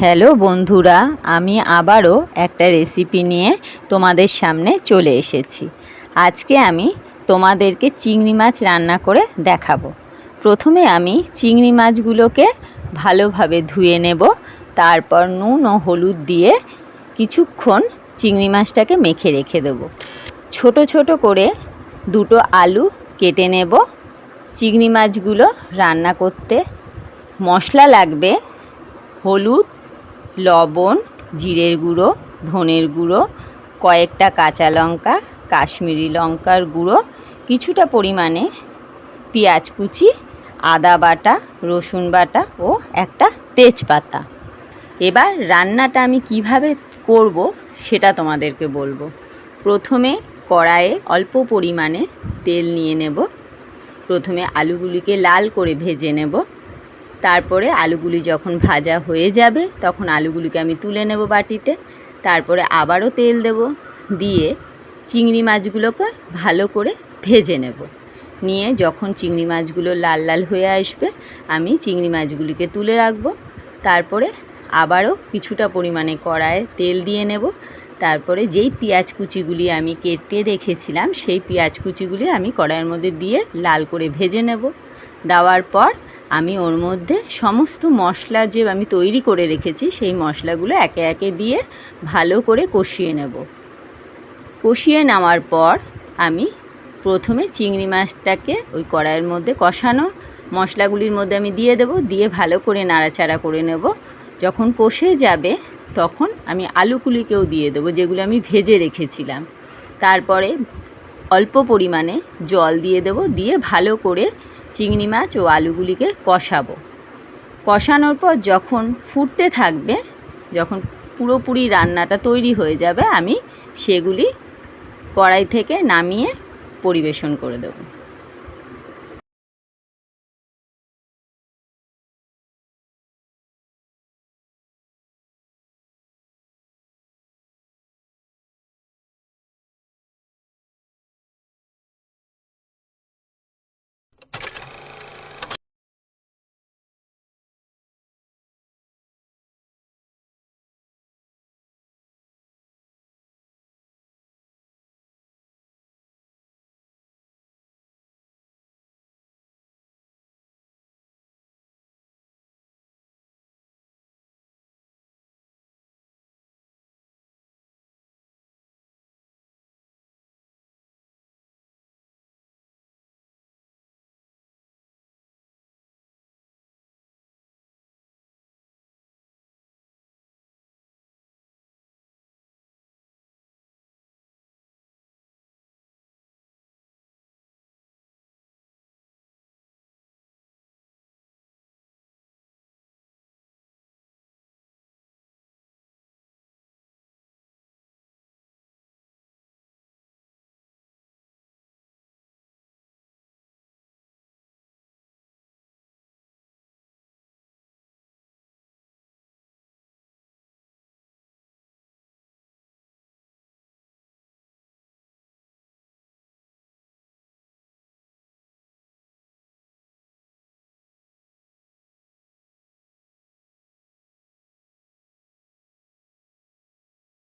Hello বন্ধুরা, আমি আবারও একটা রেসিপি নিয়ে তোমাদের সামনে চলে এসেছি। আজকে আমি তোমাদেরকে চিংড়ি মাছ রান্না করে দেখাবো। প্রথমে আমি চিংড়ি মাছগুলোকে ভালোভাবে ধুয়ে নেব, তারপর নুন ও হলুদ দিয়ে কিছুক্ষণ চিংড়ি মাছটাকে মেখে রেখে দেবো। ছোট ছোট করে দুটো আলু কেটে নেব। চিংড়ি মাছগুলো রান্না করতে মশলা লাগবে হলুদ লবণ, জিরের গুঁড়ো, ধনের গুঁড়ো, কয়েকটা কাঁচা লঙ্কা, কাশ্মীরি লঙ্কার গুঁড়ো, কিছুটা পরিমাণে পেঁয়াজ কুচি, আদা বাটা, রসুন বাটা ও একটা তেজপাতা। এবার রান্নাটা আমি কীভাবে করব সেটা তোমাদেরকে বলব। প্রথমে কড়াইয়ে অল্প পরিমাণে তেল নিয়ে নেব। প্রথমে আলুগুলিকে লাল করে ভেজে নেব। তারপরে আলুগুলি যখন ভাজা হয়ে যাবে, তখন আলুগুলিকে আমি তুলে নেব বাটিতে। তারপরে আবারও তেল দেব, দিয়ে চিংড়ি মাছগুলোকে ভালো করে ভেজে নেব। নিয়ে যখন চিংড়ি মাছগুলো লাল লাল হয়ে আসবে, আমি চিংড়ি মাছগুলিকে তুলে রাখব। তারপরে আবারও কিছুটা পরিমাণে কড়ায় তেল দিয়ে নেব। তারপরে যেই পেঁয়াজ কুচিগুলি আমি কেটে রেখেছিলাম, সেই পেঁয়াজ কুচিগুলি আমি কড়াইয়ের মধ্যে দিয়ে লাল করে ভেজে নেব। দেওয়ার পর আমি ওর মধ্যে সমস্ত মশলা যে আমি তৈরি করে রেখেছি, সেই মশলাগুলো একে একে দিয়ে ভালো করে কষিয়ে নেব। কষিয়ে নেওয়ার পর আমি প্রথমে চিংড়ি মাছটাকে ওই কড়াইয়ের মধ্যে কষানো মশলাগুলির মধ্যে আমি দিয়ে দেব, দিয়ে ভালো করে নাড়াচাড়া করে নেব। যখন কষে যাবে, তখন আমি আলুগুলিকেও দিয়ে দেবো, যেগুলো আমি ভেজে রেখেছিলাম। তারপরে অল্প পরিমাণে জল দিয়ে দেব, দিয়ে ভালো করে চিংড়ি মাছ ও আলুগুলিকে কষাবো। কষানোর পর যখন ফুটতে থাকবে, যখন পুরোপুরি রান্নাটা তৈরি হয়ে যাবে, আমি সেগুলি কড়াই থেকে নামিয়ে পরিবেশন করে দেবো।